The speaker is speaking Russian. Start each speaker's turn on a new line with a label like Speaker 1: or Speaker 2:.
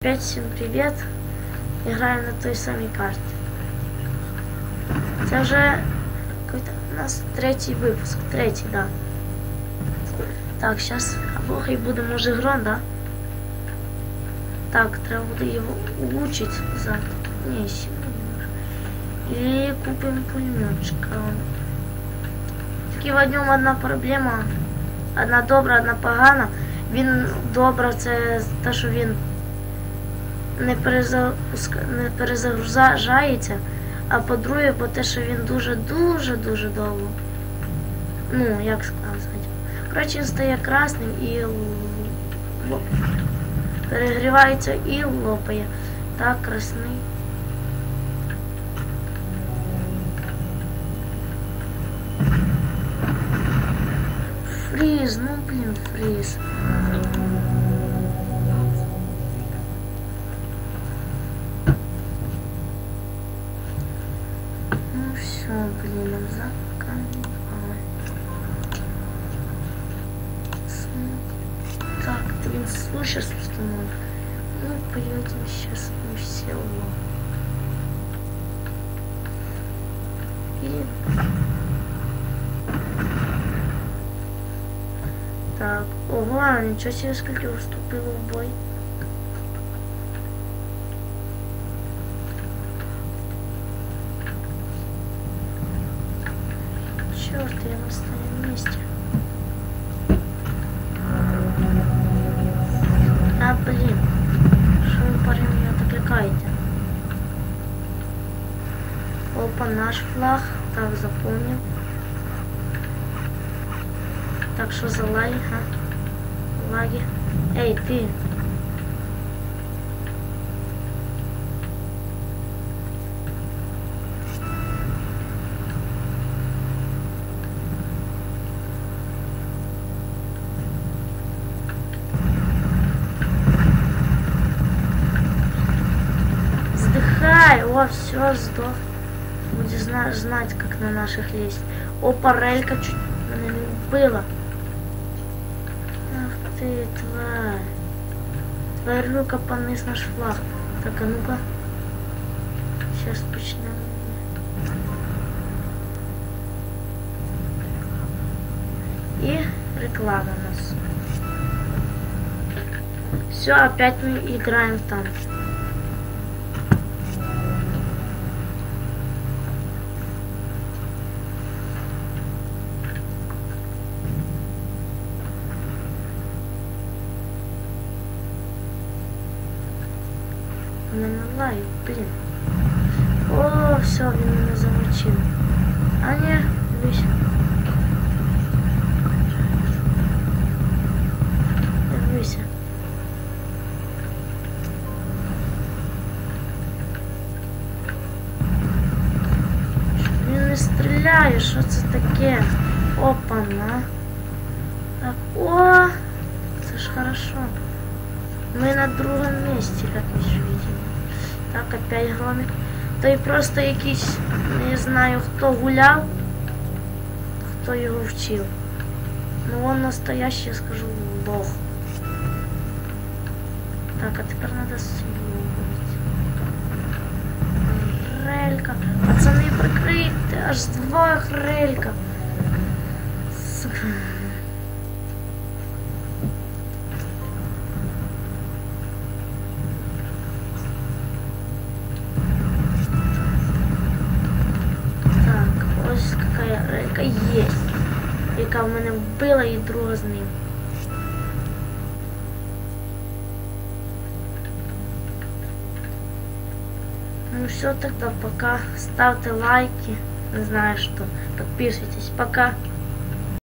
Speaker 1: Опять всем привет! Играем на той самой карте. Це вже какой-то у нас третій випуск. Третій, да. Так, сейчас або хай буде може грон, да? Так, треба буде його улучшить за. Не, ще не може. І купимо пулеметчика. Тільки в ньому одна проблема. Одна добра, одна погана. Він добра, це те, що він Не, не перезагружається, а по-друге, бо те, що він дуже-дуже-дуже довго. Ну, як сказати. Коротше, він стає красним і лопає. Перегрівається і лопає. Так, красний. Фріз, ну блін, фріз. Блин, заканчивай. Так, блин, слушай, установок. Ну, поедем сейчас в село. И... Так, ого, ничего себе, сколько уступило в бой. Черт, я на своем месте. А, блин. Что вы, парень, меня отвлекаете? Опа, наш флаг. Так, запомнил. Так, что за лаги, а? Лаги. Эй, ты. Сдыхай! О, все, сдох. Будет зна- знать, как на наших лезть. О, парелька чуть меня не. Ах ты, тварь. Тварюка, понес наш флаг. Так, а ну-ка. Сейчас начнем. И реклама у нас. Все, опять мы играем в танки. Мене лають, блін. О, все, він мене замочив. А ні, дивись. Дивися. Він не стріляє, що це таке? Опа-на. Так, о, це ж хорошо. Мы на другом месте, как вы же видели. Так, опять громик. То й просто якийсь, не знаю, хто гуляв, хто його вчив. Ну он настоящий, я скажу, лох. Так, а тепер треба слухати. Релька. Пацани, прикрийте, аж два релька. Яка в мене вбила і друга. Ну все, тогда пока. Ставьте лайки. Не знаю что. Подписывайтесь. Пока.